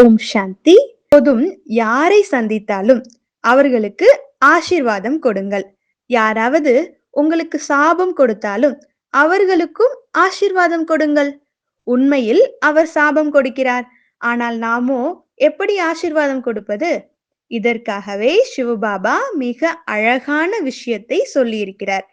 ஓம் சாந்தி. போதும் யாரை சந்தித்தாலும் அவர்களுக்கு ஆசீர்வாதம் கொடுங்கள். யாராவது உங்களுக்கு சாபம் கொடுத்தாலும் அவர்களுக்கும் ஆசீர்வாதம் கொடுங்கள். உண்மையில் அவர் சாபம் கொடுக்கிறார். ஆனால் நாமோ எப்படி ஆசீர்வாதம் கொடுப்பது? இதற்காகவே சிவபாபா மிக அழகான விஷயத்தை சொல்லியிருக்கிறார்.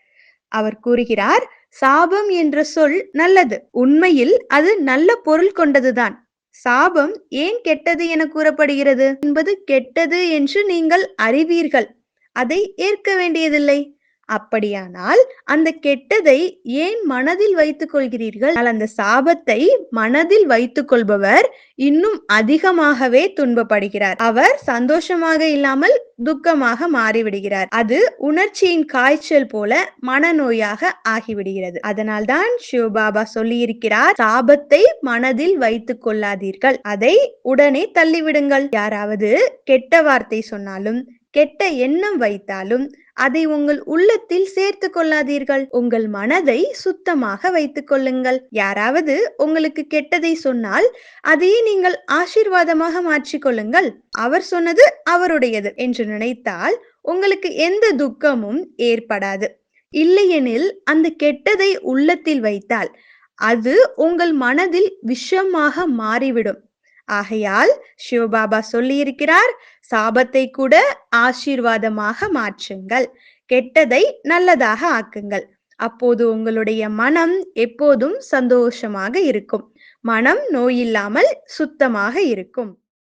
அவர் கூறுகிறார் சாபம் என்ற சொல் நல்லது. உண்மையில் அது நல்ல பொருள் கொண்டதுதான். சாபம் ஏன் கெட்டது என கூறப்படுகிறது? என்பது கெட்டது என்று நீங்கள் அறிவீர்கள். அதை ஏற்க வேண்டியதில்லை. அப்படியானால் அந்த கெட்டதை ஏன் மனதில் வைத்துக் கொள்கிறீர்கள்? அந்த சாபத்தை மனதில் வைத்துக் கொள்பவர் இன்னும் அதிகமாகவே துன்பப்படுகிறார். அவர் சந்தோஷமாக இல்லாமல் துக்கமாக மாறிவிடுகிறார். அது உணர்ச்சியின் காய்ச்சல் போல மனநோயாக ஆகிவிடுகிறது. அதனால்தான் சிவபாபா சொல்லியிருக்கிறார் சாபத்தை மனதில் வைத்துக் கொள்ளாதீர்கள். அதை உடனே தள்ளிவிடுங்கள். யாராவது கெட்ட வார்த்தை சொன்னாலும் கெட்ட எண்ணம் வைத்தாலும் அதை உங்கள் உள்ளத்தில் சேர்த்து கொள்ளாதீர்கள். உங்கள் மனதை சுத்தமாக வைத்துக் கொள்ளுங்கள். யாராவது உங்களுக்கு கெட்டதை சொன்னால் அதையே நீங்கள் ஆசீர்வாதமாக மாற்றிக்கொள்ளுங்கள் அவர் சொன்னது அவருடையது என்று நினைத்தால் உங்களுக்கு எந்த துக்கமும் ஏற்படாது. இல்லையெனில் அந்த கெட்டதை உள்ளத்தில் வைத்தால் அது உங்கள் மனதில் விஷமாக மாறிவிடும். ஆகையால் சிவபாபா சொல்லியிருக்கிறார் சாபத்தை கூட ஆசீர்வாதமாக மாற்றுங்கள் கெட்டதை நல்லதாக ஆக்குங்கள். அப்போது உங்களுடைய மனம் எப்போதும் சந்தோஷமாக இருக்கும். மனம் நோயில்லாமல் சுத்தமாக இருக்கும்.